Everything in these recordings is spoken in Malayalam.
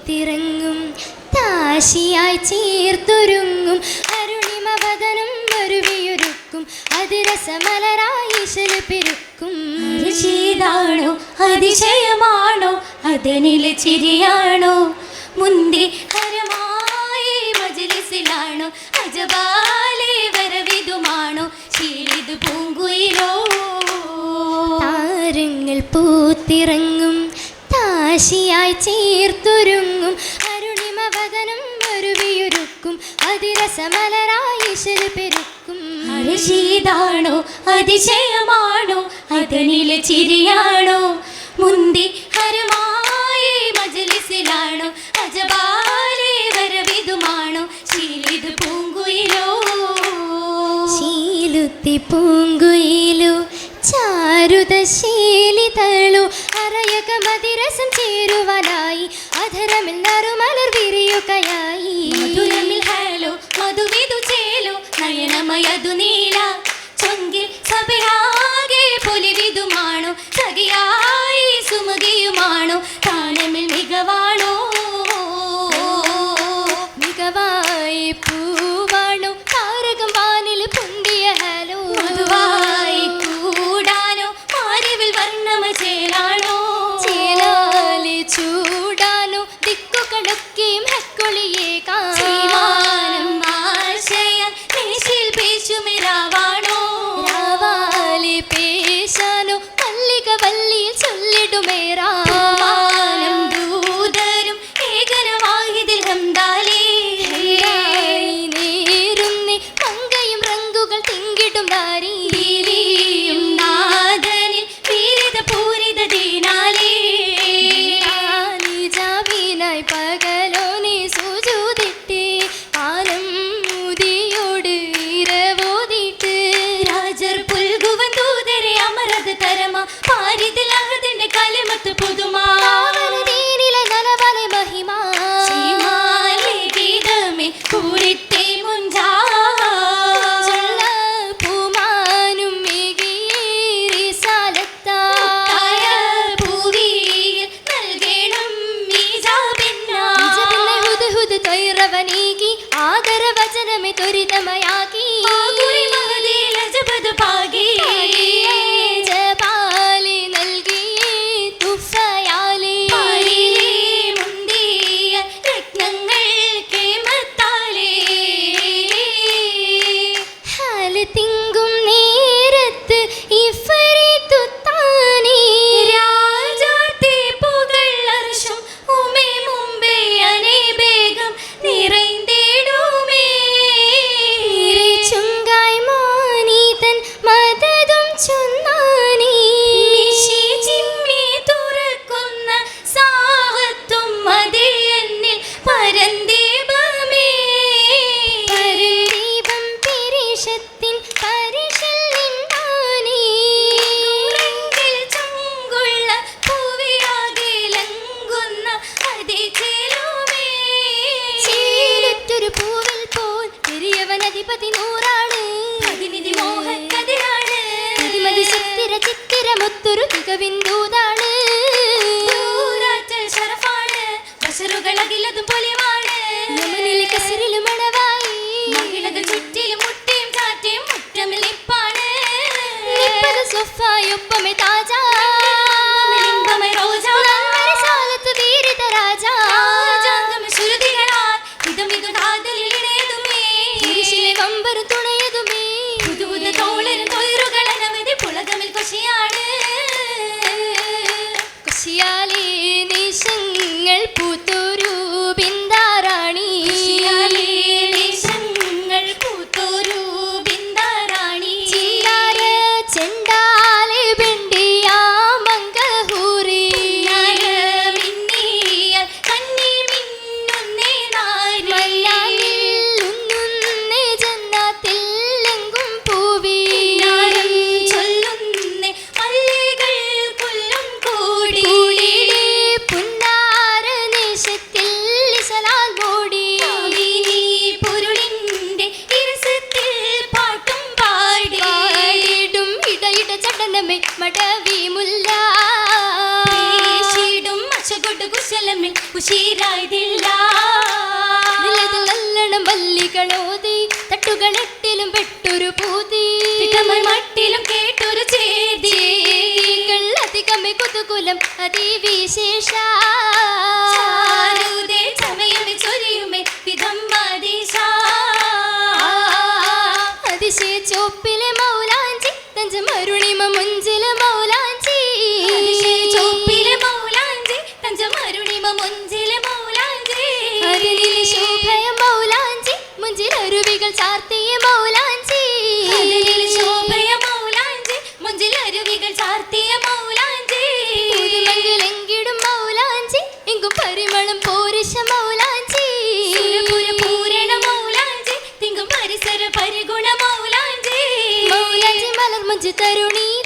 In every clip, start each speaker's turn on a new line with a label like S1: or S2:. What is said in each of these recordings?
S1: ഒത്തിറങ്ങും താശിയായി ചീർത്തൊരുങ്ങും. അരുണിമവദനം ഒരുവിയൊരുക്കും അതിരസമലരായി പെരുക്കും.
S2: അതിശയമാണോ? അതനിലെ ചിരിയാണോ? മുന്തി ഹരമായി മജലിസിലാണോ? അജബാലെ വരവിതുമാണോ? ശീലിത് പൂങ്കുയിലോ?
S1: താരങ്ങൾ പൂത്തിറങ്ങും. കാശിയായി ചീർത്തൊരും
S2: മജീദാണോ അതിശയമാണോ? അതനിലെ ചിരിയാണോ? മുന്തി ഹരമായി മജലിസിലാണോ? അജബാലെ വരവിതുമാണോ? ശീലിത് പൂങ്കുയിലോ?
S1: ശീലുത്തി പൂങ്കുയിലു ചാരുത ശീലിതളു. അറയക മതിരസം ചേരുവാനായി. അധരമിൽ നറുമലർ വിരിയുകയായി.
S2: മധുരമിൽ ഹലോ
S1: മധു ನಯನಮಯದು ನೀಲ
S2: ಚೊಂಗಿ ಸಭೆಯಾಗೆ ಪೊಲಿವಿದು ಮಾಡು
S1: ಸಗಿಯಾಯಿ Billetín. കുശലമേ മടവി
S2: മുല്ല ും. അശകൊട്ട് കുശലമേ
S1: കുശീരായതില്ല നല്ലണം വല്ലികളോതി തട്ടുകളെട്ടിലും പെട്ടൊരു പൂതി.
S2: മട്ടിലും കേട്ടൊരു ചേതി.
S1: അധികമേ കൊതുകുലം അതിവിശേഷ അരുവികൾ ചാർത്തിയ മൗലാഞ്ചി.
S2: ശോഭയ മൗലാഞ്ചി മുഞ്ചിൽ അരുവികൾ ചാർത്തിയ മൗലാഞ്ചി.
S1: പുതുമങ്കിലെങ്കിടും മൗലാഞ്ചി എങ്കും പരിമളം പോരിശ മൗലാഞ്ചി.
S2: പൂരണ മൗലാഞ്ചി തിങ്കും പരിസര പരിഗുണ മൗലാഞ്ചി.
S1: മൗലാഞ്ചി മലർ മുഞ്ചി തരുണീരേ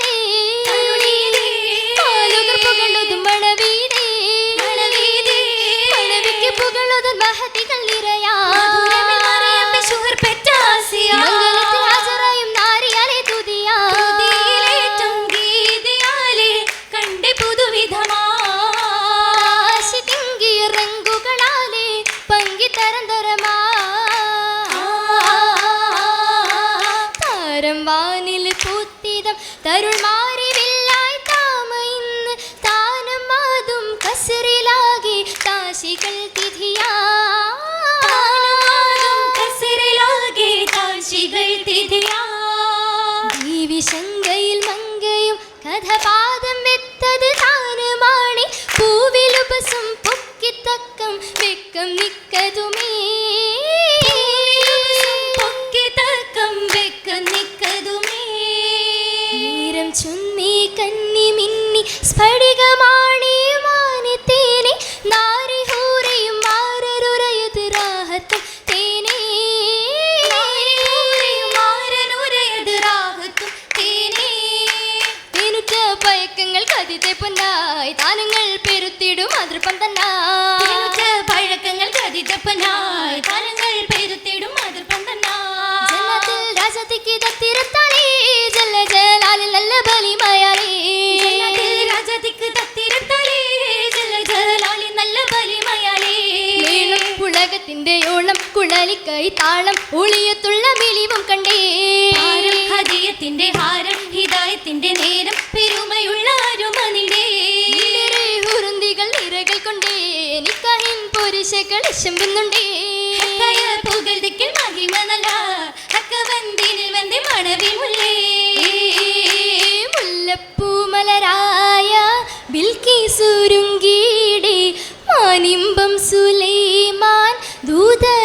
S2: மிக்க மிக்கதுமே
S1: ജന്നത്തിൽ രാജതിക്ക് ദത്തിരത്താലേ ജല്ല ജലാലി നല്ല ബലിമയാലേ.
S2: രാജതിക്ക് തത്തിരത്താലേ, ജലജലാലി നല്ല ബലിമയാലേ.
S1: മേളം പുളകത്തിന്റെ ഓളം കുഴലിക്കൈ താളം ഒളിയത്തുള്ള വിളിവും കണ്ടേ.
S2: ഹദിയത്തിന്റെ ഹാരം ഹിതായത്തിന്റെ നേരം പെരുമയുള്ള അരുമനിടേ
S1: ഉറുന്തികൾ നിരകൾ കൊണ്ടേ നിക്കാഹിൻ പുരുഷകൾ ശമ്പുന്നുണ്ടേ. സുരുങ്കീടെ മാനിമ്പം Sulaiman ദൂതരരികായി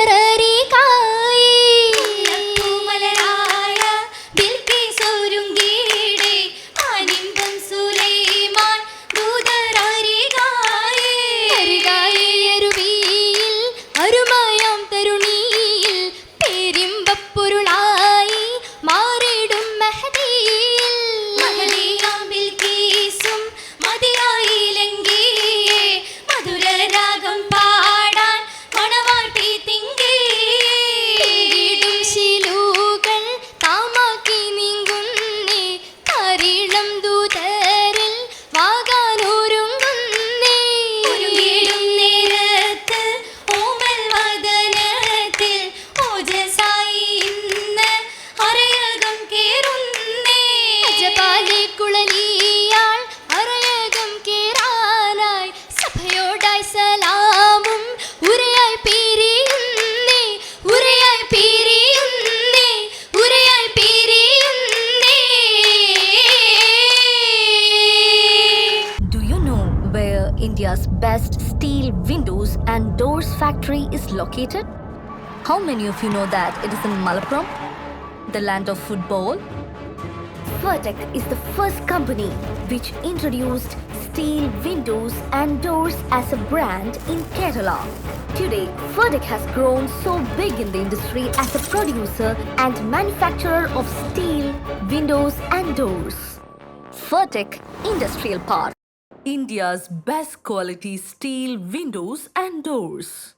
S3: India's best steel windows and doors factory is located? How many of you know that it is in Malappuram, the land of football? Vertec is the first company which introduced steel windows and doors as a brand in Kerala. Today, Vertec has grown so big in the industry as a producer and manufacturer of steel windows and doors. Vertec Industrial Park.
S4: India's best quality steel windows and doors.